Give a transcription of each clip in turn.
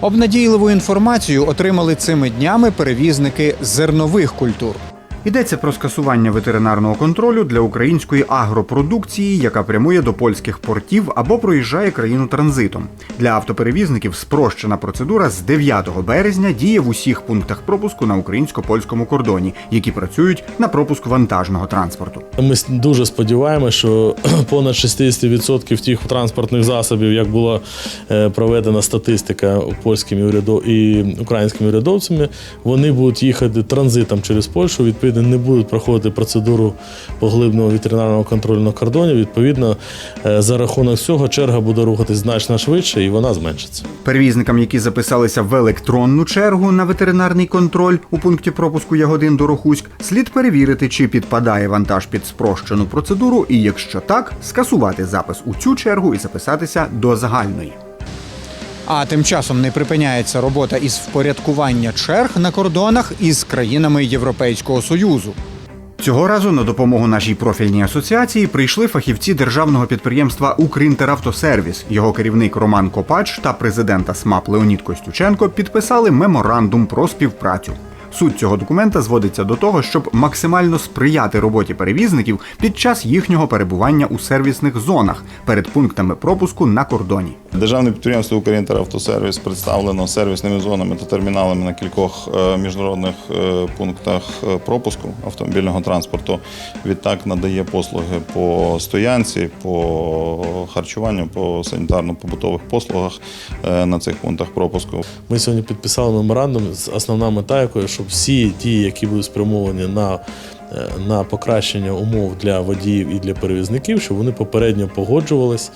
Обнадійливу інформацію отримали цими днями перевізники зернових культур. Йдеться про скасування ветеринарного контролю для української агропродукції, яка прямує до польських портів або проїжджає країну транзитом. Для автоперевізників спрощена процедура з 9 березня діє в усіх пунктах пропуску на українсько-польському кордоні, які працюють на пропуск вантажного транспорту. Ми дуже сподіваємося, що понад 60% тих транспортних засобів, як була е, проведена статистика польськими урядо- і українськими урядовцями, вони будуть їхати транзитом через Польщу. Відповідно, не будуть проходити процедуру поглибного ветеринарного контролю на кордоні. Відповідно, е, за рахунок цього черга буде рухатись значно швидше і вона зменшиться. Перевізникам, які записалися в електронну чергу на ветеринарний контроль у пункті пропуску Ягодин до Рохуськ, слід перевірити, чи підпадає вантаж під спрощену процедуру, і якщо так, скасувати запис у цю чергу і записатися до загальної. А тим часом не припиняється робота із впорядкування черг на кордонах із країнами Європейського Союзу. Цього разу на допомогу нашій профільній асоціації прийшли фахівці державного підприємства Укрінтеравтосервіс. Його керівник Роман Копач та президента СМАП Леонід Костюченко підписали меморандум про співпрацю. Суть цього документа зводиться до того, щоб максимально сприяти роботі перевізників під час їхнього перебування у сервісних зонах перед пунктами пропуску на кордоні. Державне підприємство «Укрінтеравтосервіс» представлено сервісними зонами та терміналами на кількох е, міжнародних е, пунктах е, пропуску автомобільного транспорту. Відтак надає послуги по стоянці, по харчуванню, по санітарно-побутових послугах на цих пунктах пропуску. Ми сьогодні підписали меморандум. з- Основна мета якої, щоб всі дії, які будуть спрямовані на, е, на покращення умов для водіїв і для перевізників, щоб вони попередньо погоджувались,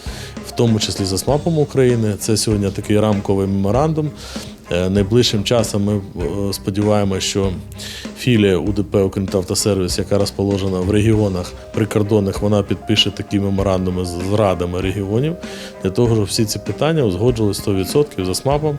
в тому числі з СМАПом України. Це сьогодні такий рамковий меморандум. Е, Найближчим часом ми е, сподіваємося, що філія УДП «Укрінтавтосервіс», яка розположена в регіонах прикордонних, вона підпише такі меморандуми з радами регіонів для того, щоб всі ці питання узгоджували 100% за СМАПом.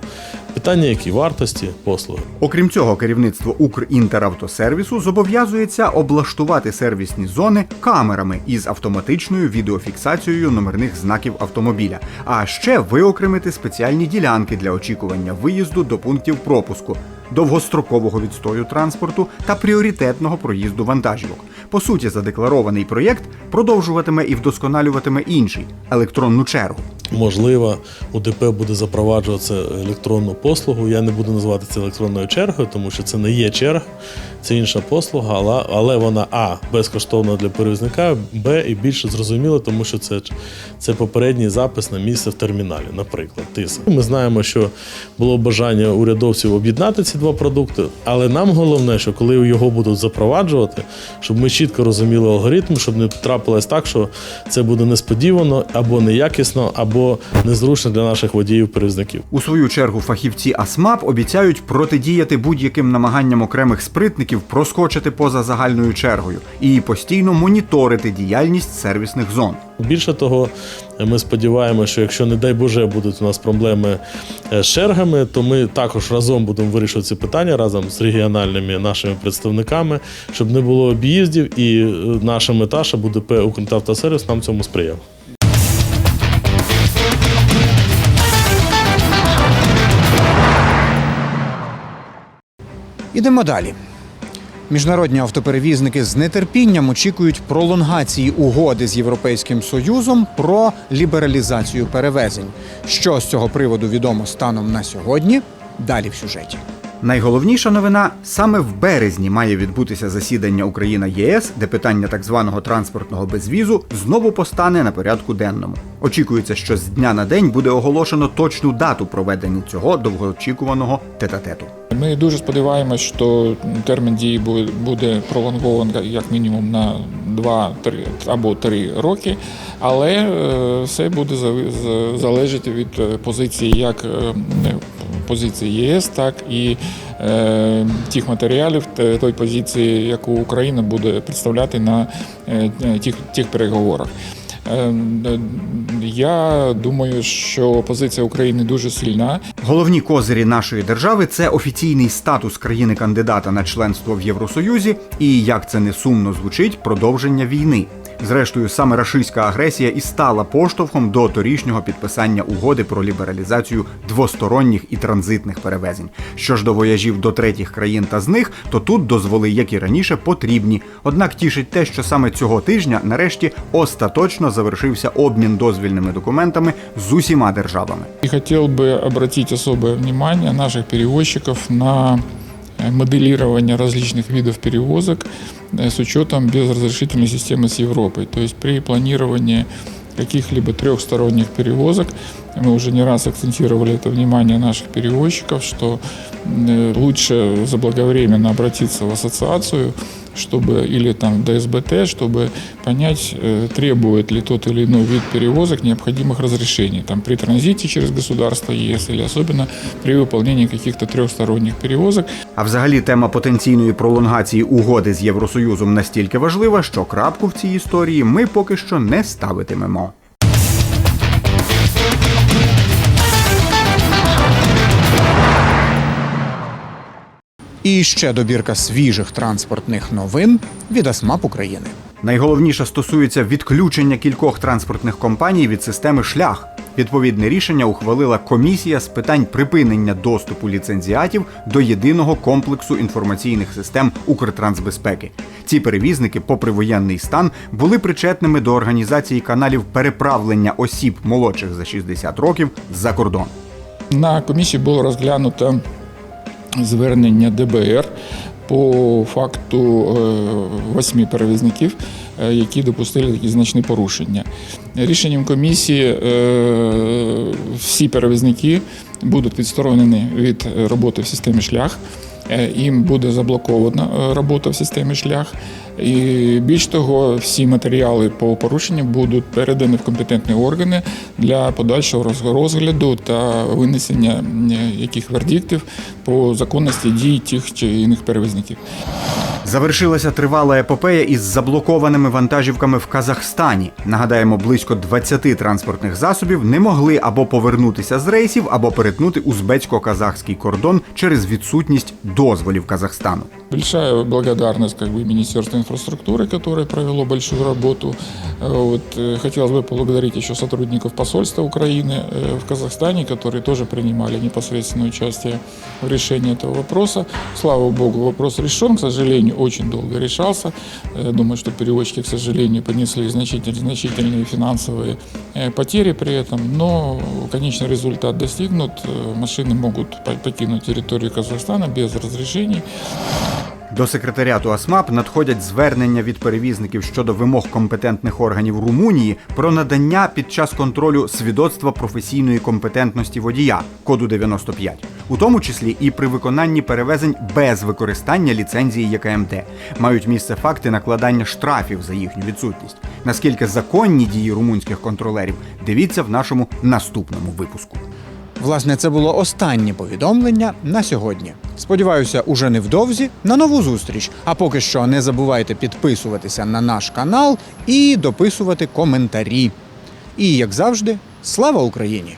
Питання, які вартості, послуги. Окрім цього, керівництво Укрінтеравтосервісу зобов'язується облаштувати сервісні зони камерами із автоматичною відеофіксацією номерних знаків автомобіля, а ще виокремити спеціальні ділянки для очікування виїзду до пунктів пропуску, довгострокового відстою транспорту та пріоритетного проїзду вантажівок. По суті, задекларований проєкт продовжуватиме і вдосконалюватиме інший електронну чергу. Можливо, УДП буде запроваджувати електронну послугу. Я не буду називати це електронною чергою, тому що це не є черга, це інша послуга, але, але вона А безкоштовна для перевізника, Б і більше зрозуміла, тому що це, це попередній запис на місце в терміналі, наприклад, ТИС. Ми знаємо, що було бажання урядовців об'єднати ці два продукти, але нам головне, що коли його будуть запроваджувати, щоб ми чітко розуміли алгоритм, щоб не трапилось так, що це буде несподівано або неякісно, або незручно для наших водіїв-перевізників. У свою чергу фахівці АСМАП обіцяють протидіяти будь-яким намаганням окремих спритників проскочити поза загальною чергою і постійно моніторити діяльність сервісних зон. Більше того, ми сподіваємося, що якщо, не дай Боже, будуть у нас проблеми е, з чергами, то ми також разом будемо вирішувати ці питання разом з регіональними нашими представниками, щоб не було об'їздів, і е, наша мета, щоб УДП «Укртавтосервіс» нам цьому сприяв. Ідемо далі. Міжнародні автоперевізники з нетерпінням очікують пролонгації угоди з Європейським Союзом про лібералізацію перевезень. Що з цього приводу відомо станом на сьогодні? Далі в сюжеті. Найголовніша новина саме в березні має відбутися засідання Україна ЄС, де питання так званого транспортного безвізу знову постане на порядку денному. Очікується, що з дня на день буде оголошено точну дату проведення цього довгоочікуваного тет-а-тету. Ми дуже сподіваємось, що термін дії буде- пролонгований як мінімум на 2 3 або 3 роки, але е, все буде залежати від е, позиції як е, позиції ЄС, так і е, тих матеріалів той позиції, яку Україна буде представляти на е, тих, тих переговорах. Е, Я думаю, що позиція України дуже сильна. Головні козирі нашої держави це офіційний статус країни-кандидата на членство в Євросоюзі і, як це не сумно звучить, продовження війни. Зрештою, саме рашистська агресія і стала поштовхом до торішнього підписання угоди про лібералізацію двосторонніх і транзитних перевезень. Що ж до вояжів до третіх країн та з них, то тут дозволи, як і раніше, потрібні. Однак тішить те, що саме цього тижня нарешті остаточно завершився обмін дозвільними документами з усіма державами. И хотел бы обратить особое внимание наших перевозчиков на э, моделирование различных видов перевозок э, с учетом безразрешительной системы с Европой. То есть при планировании каких-либо трехсторонних перевозок, мы уже не раз акцентировали это внимание наших перевозчиков, что э, лучше заблаговременно обратиться в ассоциацию, чтобы или там в ДСБТ, чтобы понять, э, требует ли тот или иной вид перевозок необходимых разрешений там, при транзите через государство ЕС или особенно при выполнении каких-то трехсторонних перевозок. А взагалі тема потенційної пролонгації угоди з Євросоюзом настільки важлива, що крапку в цій історії ми поки що не ставитимемо. І ще добірка свіжих транспортних новин від АСМАП України. Найголовніше стосується відключення кількох транспортних компаній від системи шлях. Відповідне рішення ухвалила комісія з питань припинення доступу ліцензіатів до єдиного комплексу інформаційних систем Укртрансбезпеки. Ці перевізники, попри воєнний стан, були причетними до організації каналів переправлення осіб молодших за 60 років за кордон. На комісії було розглянуто звернення ДБР по факту е, восьми перевізників, е, які допустили такі значні порушення. Рішенням комісії е, всі перевізники будуть відсторонені від роботи в системі шлях. Е, Їм буде заблокована е, робота в системі шлях. І більш того, всі матеріали по порушенням будуть передані в компетентні органи для подальшого роз- розгляду та винесення яких вердиктів по законності дій тих чи інших перевізників. Завершилася тривала епопея із заблокованими вантажівками в Казахстані. Нагадаємо, близько 20 транспортних засобів не могли або повернутися з рейсів, або перетнути узбецько-казахський кордон через відсутність дозволів Казахстану. Большая благодарность как бы Министерству инфраструктуры, которое провело большую работу. Вот, э, хотелось бы поблагодарить еще сотрудников посольства Украины э, в Казахстане, которые тоже принимали непосредственное участие в решении этого вопроса. Слава богу, вопрос решен, к сожалению, очень долго решался. Э, Думаю, что перевозчики, к сожалению, понесли значительные, значительные финансовые потери при этом, но конечный результат достигнут. Машины могут по- покинуть территорию Казахстана без разрешений. До секретаріату АСМАП надходять звернення від перевізників щодо вимог компетентних органів Румунії про надання під час контролю свідоцтва професійної компетентності водія коду 95, у тому числі і при виконанні перевезень без використання ліцензії ЄКМТ. Мають місце факти накладання штрафів за їхню відсутність. Наскільки законні дії румунських контролерів, дивіться в нашому наступному випуску. Власне, це було останнє повідомлення на сьогодні. Сподіваюся, уже невдовзі на нову зустріч. А поки що не забувайте підписуватися на наш канал і дописувати коментарі. І як завжди, слава Україні!